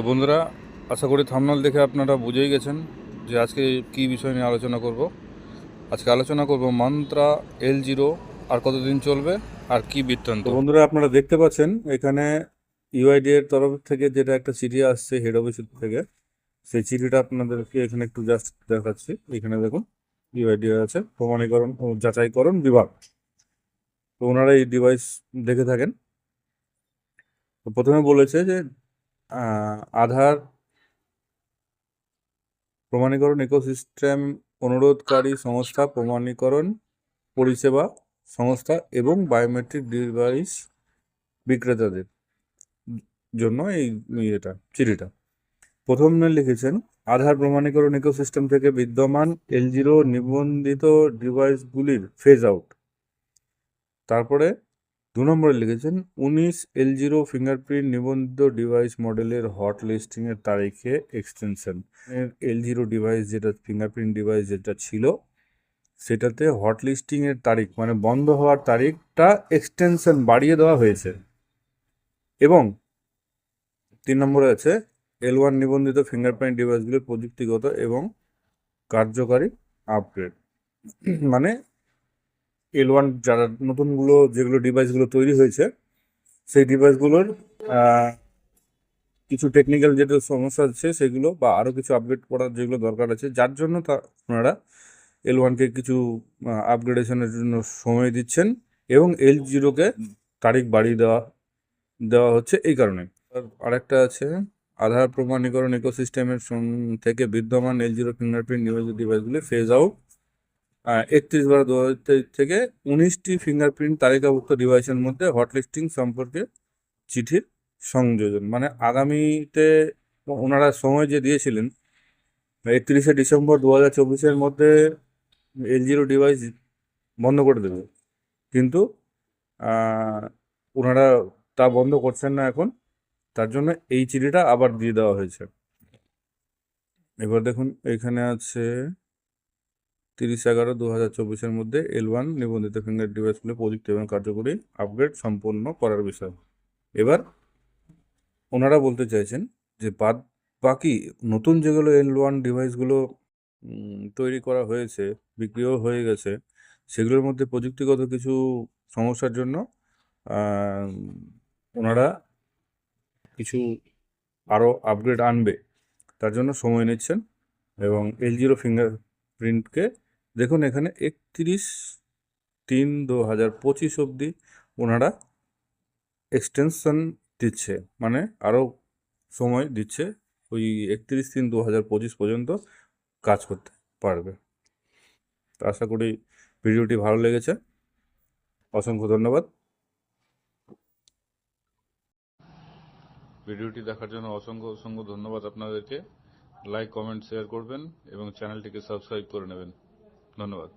তো বন্ধুরা, আশা করি থামনাল দেখে আপনারা বুঝেই গেছেন যে আজকে কী বিষয় নিয়ে আলোচনা করব। আজকে আলোচনা করব মান্ত্রা এল জিরো আর কতদিন চলবে, আর কি বৃত্তান্ত। বন্ধুরা, আপনারা দেখতে পাচ্ছেন, এখানে ইউআইডি এর তরফ থেকে যেটা একটা চিঠি আসছে হেড অফিস থেকে, সেই চিঠিটা আপনাদেরকে এখানে একটু জাস্ট দেখাচ্ছি। এখানে দেখুন ইউআইডি আছে, প্রমাণীকরণ ও যাচাইকরণ বিভাগ। তো ওনারা এই ডিভাইস দেখে থাকেন। তো প্রথমে বলেছে যে আধার প্রমাণীকরণ ইকোসিস্টেম অনুরোধকারী সংস্থা প্রমাণীকরণ পরিষেবা সংস্থা এবং বায়োমেট্রিক ডিভাইস বিক্রেতাদের জন্য এই ইয়েটা, চিঠিটা। প্রথমে লিখেছেন, আধার প্রমাণীকরণ ইকোসিস্টেম থেকে বিদ্যমান এল জিরো নিবন্ধিত ডিভাইসগুলির ফেজ আউট তারপরে দু নম্বরে লিখেছেন, উনিশ এল জিরো ফিঙ্গারপ্রিন্ট নিবন্ধিত ডিভাইস মডেলের হট লিস্টিং এর তারিখে এক্সটেনশন এল জিরো ডিভাইস যেটা ফিঙ্গারপ্রিন্ট ডিভাইস যেটা ছিল, সেটাতে হট লিস্টিং এর তারিখ মানে বন্ধ হওয়ার তারিখটা এক্সটেনশন বাড়িয়ে দেওয়া হয়েছে। এবং তিন নম্বরে আছে এল ওয়ান নিবন্ধিত ফিঙ্গারপ্রিন্ট ডিভাইসগুলির প্রযুক্তিগত এবং কার্যকারী আপগ্রেড মানে এল ওয়ান যারা নতুনগুলো যেগুলো ডিভাইসগুলো তৈরি হয়েছে, সেই ডিভাইসগুলোর কিছু টেকনিক্যাল যেটা সমস্যা আছে সেগুলো বা আরও কিছু আপগ্রেড করার যেগুলো দরকার আছে, যার জন্য তা আপনারা এল ওয়ানকে কিছু আপগ্রেডেশনের জন্য সময় দিচ্ছেন এবং এল জিরোকে তারিখ বাড়িয়ে দেওয়া দেওয়া হচ্ছে এই কারণে। আরেকটা আছে, আধার প্রমাণীকরণ ইকোসিস্টেমের থেকে বিদ্যমান এল জিরো ফিঙ্গারপ্রিন্ট ডিভাইস ডিভাইসগুলি ফেজ আউট একত্রিশ বারো দু থেকে উনিশটি ফিঙ্গারপ্রিন্ট তালিকাভুক্ত ডিভাইসের মধ্যে হটলিস্টিং সম্পর্কে চিঠির সংযোজন। মানে আগামীতে ওনারা সময় যে দিয়েছিলেন, একত্রিশে ডিসেম্বর দু হাজার চব্বিশের মধ্যে জিরো ডিভাইস বন্ধ করে দেবে। কিন্তু ওনারা তা বন্ধ করছেন না এখন, তার জন্য এই চিঠিটা আবার দিয়ে দেওয়া হয়েছে। এবার দেখুন, এখানে আছে তিরিশ এগারো দু হাজার চব্বিশের মধ্যে এল ওয়ান নিবন্ধিত ফিঙ্গার ডিভাইসগুলো প্রযুক্তি এবং কার্যকরী আপগ্রেড সম্পন্ন করার বিষয়। এবার ওনারা বলতে চাইছেন যে বাদ বাকি নতুন যেগুলো এল ওয়ান ডিভাইসগুলো তৈরি করা হয়েছে, বিক্রিও হয়ে গেছে, সেগুলোর মধ্যে প্রযুক্তিগত কিছু সমস্যার জন্য ওনারা কিছু আরও আপগ্রেড আনবে। তার জন্য সময় নিচ্ছেন এবং এল জিরো ফিঙ্গার প্রিন্টকে দেখুন, এখানে একত্রিশ তিন দু হাজার পঁচিশ অবধি ওনারা এক্সটেনশন দিচ্ছে মানে আরও সময় দিচ্ছে ওই একত্রিশ তিন দু হাজার পঁচিশ পর্যন্ত কাজ করতে পারবে। তো আশা করি ভিডিওটি ভালো লেগেছে। অসংখ্য ধন্যবাদ। ভিডিওটি দেখার জন্য অসংখ্য অসংখ্য ধন্যবাদ আপনাদেরকে। লাইক কমেন্ট শেয়ার করবেন এবং চ্যানেলটিকে সাবস্ক্রাইব করে নেবেন। ধন্যবাদ